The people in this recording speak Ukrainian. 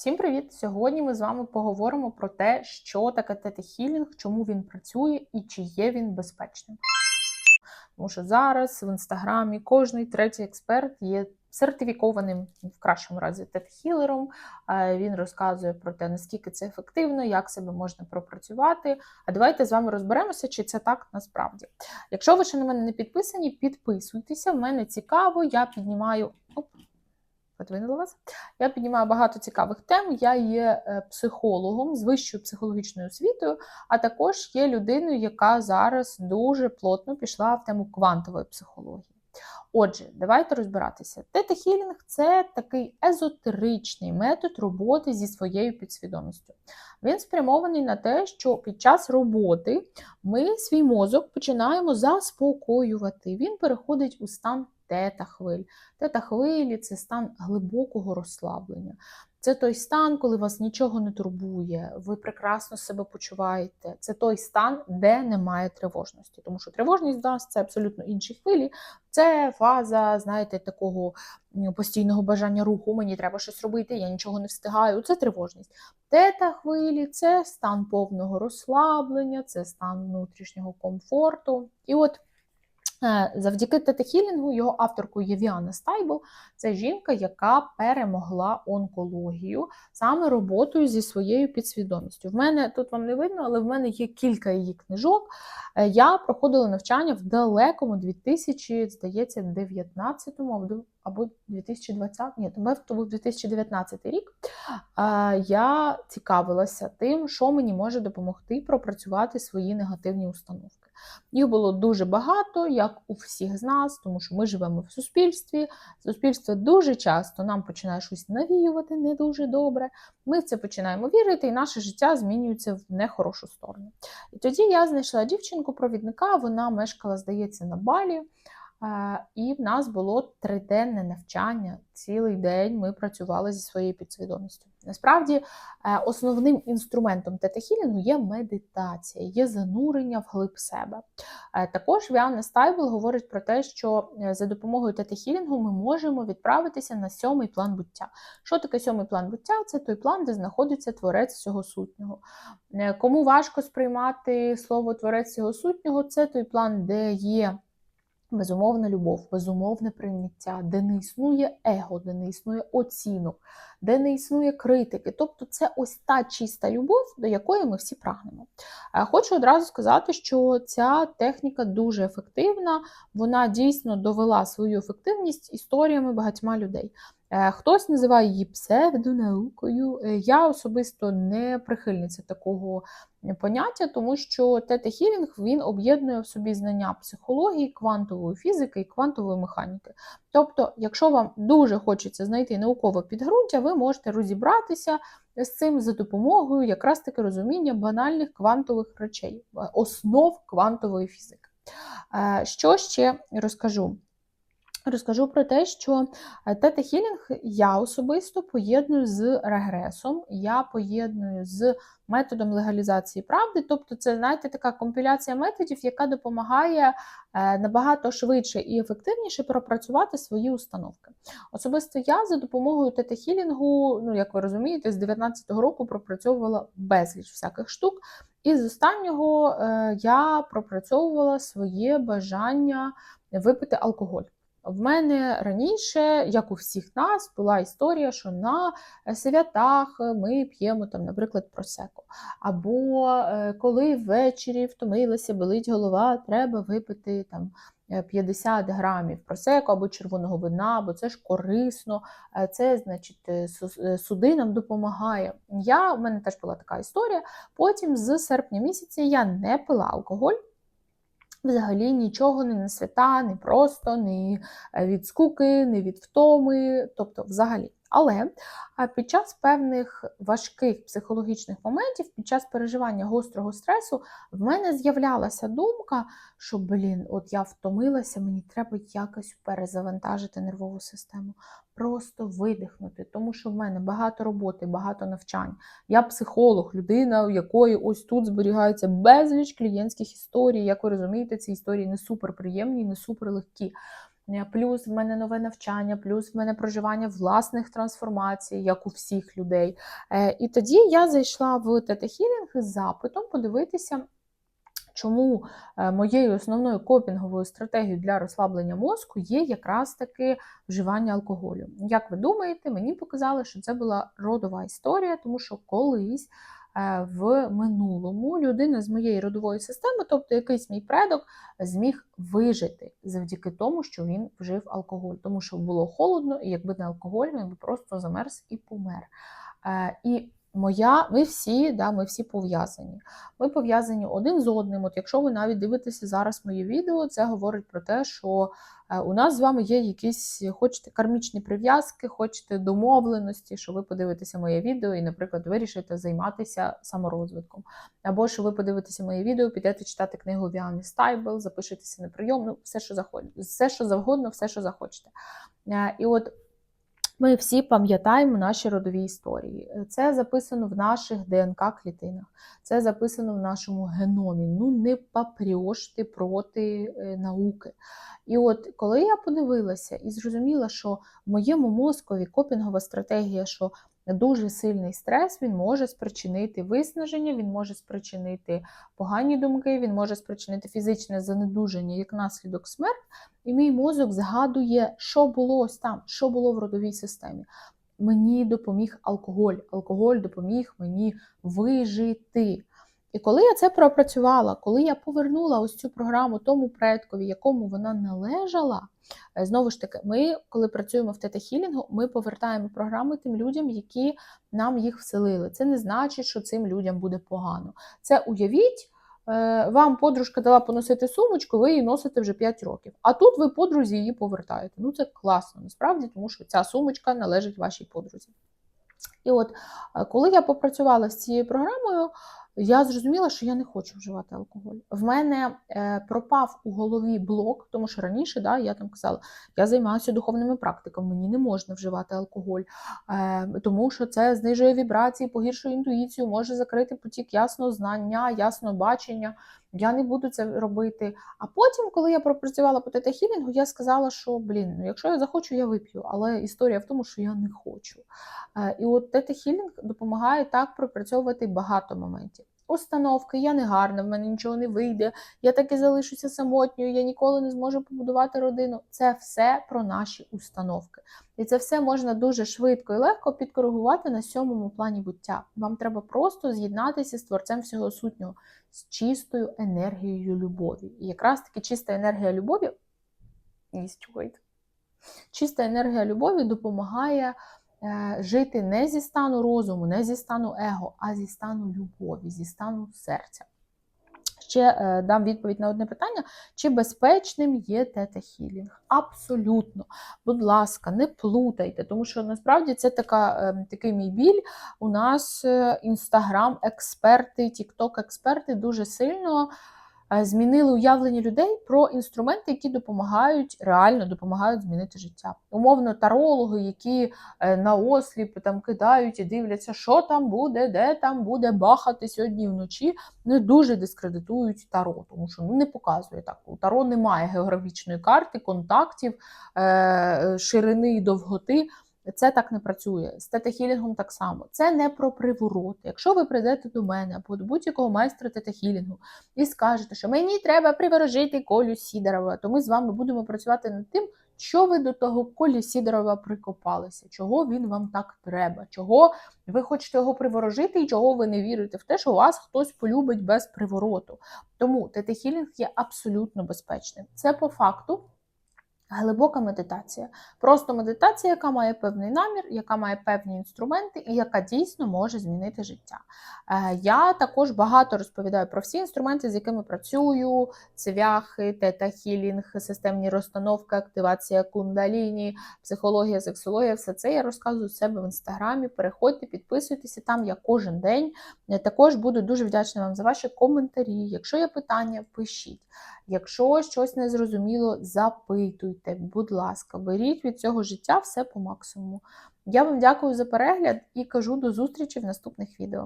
Всім привіт! Сьогодні ми з вами поговоримо про те, що таке тета-хілінг, чому він працює і чи є він безпечним. Тому що зараз в інстаграмі кожний третій експерт є сертифікованим в кращому разі тет-хілером. Е, Він розказує про те, наскільки це ефективно, як себе можна пропрацювати. А давайте з вами розберемося, чи це так насправді. Якщо ви ще на мене не підписані, підписуйтеся. В мене цікаво, я піднімаю. Оп, подвинула вас. Я піднімаю багато цікавих тем. Я є е, психологом з вищою психологічною освітою, а також є людиною, яка зараз дуже плотно пішла в тему квантової психології. Отже, давайте розбиратися. Тета-хілінг – це такий езотеричний метод роботи зі своєю підсвідомістю. Він спрямований на те, що під час роботи ми свій мозок починаємо заспокоювати. Він переходить у стан тета-хвиль. Тета-хвилі це стан глибокого розслаблення. Це той стан, коли вас нічого не турбує, ви прекрасно себе почуваєте. Це той стан, де немає тривожності. Тому що тривожність нас це абсолютно інші хвилі. Це фаза, знаєте, такого постійного бажання руху. Мені треба щось робити, я нічого не встигаю. Це тривожність. Тета хвилі це стан повного розслаблення, це стан внутрішнього комфорту. І от завдяки тетахілінгу його авторкою є Віана Стайбл. Це жінка, яка перемогла онкологію саме роботою зі своєю підсвідомістю. В мене тут вам не видно, але в мене є кілька її книжок. Е, я проходила навчання в далекому 2000, здається, 19-му або 2020, ні, то був 2019 рік. Я цікавилася тим, що мені може допомогти пропрацювати свої негативні установки. Їх було дуже багато, як у всіх з нас, тому що ми живемо в суспільстві. Суспільство дуже часто нам починає щось навіювати не дуже добре. Ми в це починаємо вірити, і наше життя змінюється в нехорошу сторону. І тоді я знайшла дівчинку-провідника, вона мешкала, здається, на балі. І в нас було триденне навчання. Цілий день ми працювали зі своєю підсвідомістю. Насправді, е, основним інструментом тета-хілінгу є медитація, є занурення в глиб себе. Е, також Віанна Стайбл говорить про те, що е, за допомогою тета-хілінгу ми можемо відправитися на сьомий план буття. Що таке сьомий план буття? Це той план, де знаходиться творець всього сутнього. Кому важко сприймати слово творець всього сутнього, це той план, де є. Безумовна любов, безумовне прийняття, де не існує его, де не існує оцінок, де не існує критики. Тобто це ось та чиста любов, до якої ми всі прагнемо. Е, хочу одразу сказати, що ця техніка дуже ефективна, вона дійсно довела свою ефективність історіями багатьма людей. Е, хтось називає її псевдонаукою. Е, я особисто не прихильниця такого поняття, тому що тета-хілінг він об'єднує в собі знання психології, квантової фізики і квантової механіки. Тобто, якщо вам дуже хочеться знайти наукове підґрунтя, ви можете розібратися з цим за допомогою якраз таки розуміння банальних квантових речей, основ квантової фізики. Е, що ще розкажу? Розкажу про те, що е, тета-хілінг я особисто поєдную з регресом, я поєдную з методом легалізації правди. Тобто, це, знаєте, така компіляція методів, яка допомагає е, набагато швидше і ефективніше пропрацювати свої установки. Особисто я за допомогою тета-хілінгу, ну, як ви розумієте, з 19-го року пропрацьовувала безліч всяких штук. І з останнього е, я пропрацьовувала своє бажання випити алкоголь. В мене раніше, як у всіх нас, була історія, що на е, святах ми п'ємо, там, наприклад, просеко. Або е, коли ввечері втомилася, болить голова, треба випити там 50 е, грамів просеко або червоного вина, бо це ж корисно, це значить судинам допомагає. Я, У мене теж була така історія. Потім з серпня місяця я не пила алкоголь. Взагалі нічого не на свята, не просто, не від скуки, не від втоми, тобто взагалі. Але під час певних важких психологічних моментів, під час переживання гострого стресу, в мене з'являлася думка, що, блін, от я втомилася, мені треба якось перезавантажити нервову систему, просто видихнути, тому що в мене багато роботи, багато навчань. Я психолог, людина, у якої ось тут зберігається безліч клієнтських історій. Як ви розумієте, ці історії не суперприємні, не суперлегкі. Плюс в мене нове навчання, плюс в мене проживання власних трансформацій, як у всіх людей. Е, І тоді я зайшла в тета-хілінг з запитом подивитися, чому е, моєю основною копінговою стратегією для розслаблення мозку є якраз таки вживання алкоголю. Як ви думаєте, мені показали, що це була родова історія, тому що колись в минулому людина з моєї родової системи, тобто якийсь мій предок, зміг вижити завдяки тому, що він вжив алкоголь, тому що було холодно, і якби не алкоголь, він би просто замерз і помер. Е, І моя, ми всі, да, ми всі пов'язані. Ми пов'язані один з одним. От якщо ви навіть дивитеся зараз моє відео, це говорить про те, що е, у нас з вами є якісь, хочете кармічні прив'язки, хочете домовленості, що ви подивитеся моє відео і, наприклад, вирішите займатися саморозвитком. Або що ви подивитеся моє відео, підете читати книгу Віани Стайбел, запишетеся на прийом, ну, все, що захочете, все, що завгодно, все, що захочете. Е, І от ми всі пам'ятаємо наші родові історії. Це записано в наших ДНК-клітинах, це записано в нашому геномі. Ну, не попрєш проти е, науки. І от коли я подивилася і зрозуміла, що в моєму мозкові копінгова стратегія, що дуже сильний стрес він може спричинити виснаження, він може спричинити погані думки, він може спричинити фізичне занедуження як наслідок смерть. І мій мозок згадує, що було ось там, що було в родовій системі. Мені допоміг алкоголь. Алкоголь допоміг мені вижити. І коли я це пропрацювала, коли я повернула ось цю програму тому предкові, якому вона належала, е, знову ж таки, ми, коли працюємо в тета-хілінгу, ми повертаємо програми тим людям, які нам їх вселили. Це не значить, що цим людям буде погано. Це уявіть. е, Вам подружка дала поносити сумочку, ви її носите вже 5 років. А тут ви подрузі її повертаєте. Ну це класно, насправді, тому що ця сумочка належить вашій подрузі. І от е, коли я попрацювала з цією програмою, я зрозуміла, що я не хочу вживати алкоголь. В мене е, пропав у голові блок, тому що раніше да, я там казала, я займаюся духовними практиками, мені не можна вживати алкоголь, е, тому що це знижує вібрації, погіршує інтуїцію, може закрити потік ясного знання, ясного бачення. Я не буду це робити. А потім, коли я пропрацювала по тета-хілінгу, я сказала, що блін, ну якщо я захочу, я вип'ю. Але історія в тому, що я не хочу. Е, І от тета-хілінг допомагає так пропрацьовувати багато моментів. Установки, я не гарна, в мене нічого не вийде, я так і залишуся самотньою, я ніколи не зможу побудувати родину. Це все про наші установки. І це все можна дуже швидко і легко підкоригувати на сьомому плані буття. Вам треба просто з'єднатися з творцем всього сутнього, з чистою енергією любові. І якраз таки чиста енергія любові чиста енергія любові допомагає жити не зі стану розуму, не зі стану его, а зі стану любові, зі стану серця. Ще е, дам відповідь на одне питання: чи безпечним є тета-хілінг? Абсолютно. Будь ласка, не плутайте, тому що насправді це така, е, такий мій біль. У нас інстаграм-експерти, тікток-експерти дуже сильно е, змінили уявлення людей про інструменти, які допомагають, реально допомагають змінити життя. Умовно, тарологи, які е, на осліп там кидають і дивляться, що там буде, де там буде бахати сьогодні вночі, не дуже дискредитують таро, тому що ну, не показує так. У таро немає географічної карти, контактів, е, ширини і довготи. Це так не працює. З тета-хілінгом так само. Це не про приворот. Якщо ви прийдете до мене або до будь-якого майстра тета-хілінгу і скажете, що мені треба приворожити Колю Сідорова, то ми з вами будемо працювати над тим, що ви до того Колі Сідорова прикопалися, чого він вам так треба, чого ви хочете його приворожити і чого ви не вірите в те, що вас хтось полюбить без привороту. Тому тета-хілінг є абсолютно безпечним. Це по факту. Глибока медитація. Просто медитація, яка має певний намір, яка має певні інструменти і яка дійсно може змінити життя. Е, Я також багато розповідаю про всі інструменти, з якими працюю: цвяхи, тета-хілінг, системні розстановки, активація кундаліні, психологія, сексологія. Все це я розказую себе в інстаграмі. Переходьте, підписуйтеся там я кожен день. Е, Також буду дуже вдячна вам за ваші коментарі. Якщо є питання, пишіть. Якщо щось не зрозуміло, запитуйте, будь ласка, беріть від цього життя все по максимуму. Я вам дякую за перегляд і кажу до зустрічі в наступних відео.